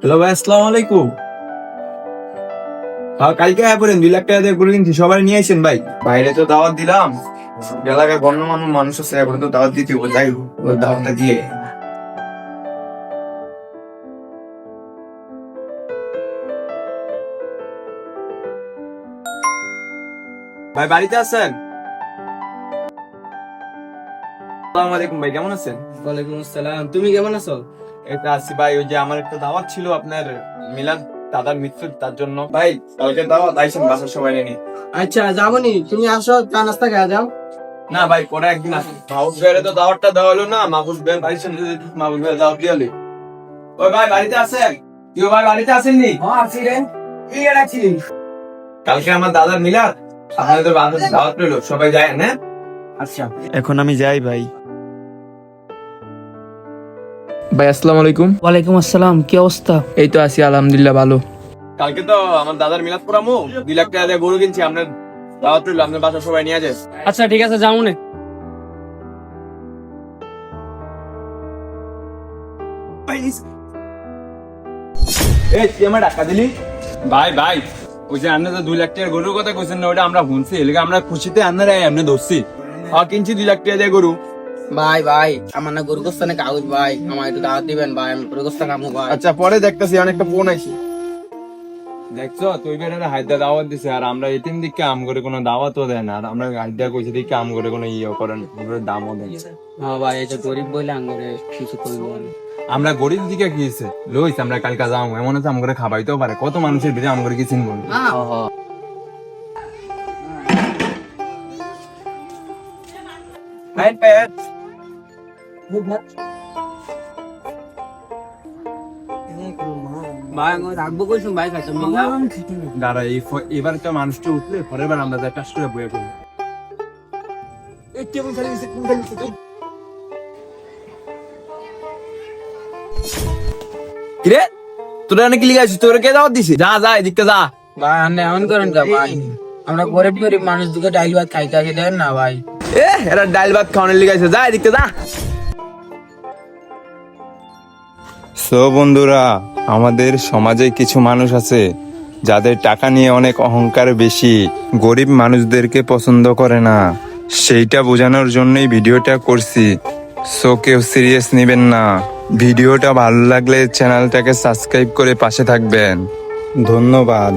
Hello ভাই আসসালামু আলাইকুম। হ্যাঁ কালকে হ্যাঁ বলেন দুই লাখ টাকা দিয়ে গরু কিনছি সবাই নিয়ে আসেন ভাই? বাইরে তো দাওয়াত দিলাম। এলাকায় গণ্যমান্য মানুষ আছে এখন তো দাওয়াত দিতে হবে যাই হোক, দাওয়াতটা দিয়ে। ভাই বাড়িতে আছেন? আসসালামু আলাইকুম ভাই কেমন আছেন? ওয়ালাইকুম আসসালাম। তুমি কেমন আছো? এটা আসি ভাই ওই যে আমার একটা দাওয়াত ছিল আপনার মিলাদ দাদার মৃত্যু তার জন্য। ভাই কালকে দাওয়াত আইসেন বাসার সবাই নিয়ে আচ্ছা যাবনি? তুমি আসো চা নাস্তা খেয়ে যাও। না ভাই পরে একদিন মাহবুব ভাইয়ের তো দাওয়াতটা দেওয়া হলো না মাহবুব ভাই মাহবুব দাওয়াত দিয়ে হলে ওই ভাই বাড়িতে আছেন? কেউ ভাই বাড়িতে আসেননি? হ্যাঁ আছি রে। কি রাখছি কালকে আমার দাদার মিলাদ আপনাদের বাসার দাওয়াত রইল সবাই যায় হ্যাঁ? আচ্ছা। এখন আমি যাই ভাই। ভাই আসসালামু আলাইকুম। ওয়ালাইকুম আসসালাম কি অবস্থা? এই তো আছি আলহামদুলিল্লাহ ভালো। কালকে তো আমার দাদার মিলাদ করামু দুই লাখ টাকা দিয়ে গরু কিনছি আপনার দাওয়াত রইল আপনার বাসার সবাই নিয়ে যায় আচ্ছা ঠিক আছে যাও নে। এই তুই আমার টাকা দিলি? ভাই ভাই ওই যে আপনি দুই লাখ টাকার গরুর কথা কইছেন না ওটা আমরা শুনছি এলাকা আমরা খুশিতে এমনি ধরছি। হ্যাঁ কিনছি দুই লাখ টাকা দিয়ে গরু। ভাই ভাই আমার না গরু গোস্তানে কাগজ ভাই আমার একটু দাওয়াত দিবেন ভাই আমি গরু গোস্তা খামু ভাই আচ্ছা পরে দেখতেছি অনেকটা ফোন আইছি দেখছ তুই বেটা হায়দা দাওয়াত দিছে আর আমরা এতিম দিকে আম করে কোনো দাওয়াতও দেয় না আর আমরা হায়দা কইছে দিকে আম করে কোনো ইয়ে করেন দামও দেয় না। হ্যাঁ ভাই এটা গরিব বলে আঙ্গরে কিছু করব। আমরা গরিব দিকে গিয়েছে লইছে আমরা কালকা যাও এমন আছে আম করে খাবাইতেও পারে কত মানুষের ভিড়ে আম করে কি চিনবো। হ্যাঁ ভাই আমি রাখব কইছুন ভাই খাইছো দাঁড়া এবার তো মানুষটা উঠলে পরের বার আমরা একটা করে বয়ে করব কিরে? তোরা অনেক লিখে আছিস তোরা কে দাওয়াত দিছিস? যা যা এদিকটা যা। ভাই আপনি এমন করেন কা ভাই। আমরা গরিব গরিব মানুষ দুটো ডাইল ভাত খাইতে আসি দেন না ভাই। এ এরা ডাল ভাত খাওয়ানোর লিখে আছে যা এদিকটা যা। সো বন্ধুরা, আমাদের সমাজে কিছু মানুষ আছে যাদের টাকা নিয়ে অনেক অহংকার বেশি। গরিব মানুষদেরকে পছন্দ করে না। সেইটা বোঝানোর জন্যই ভিডিওটা করছি। সো কেউ সিরিয়াস নেবেন না। ভিডিওটা ভালো লাগলে চ্যানেলটাকে সাবস্ক্রাইব করে পাশে থাকবেন। ধন্যবাদ।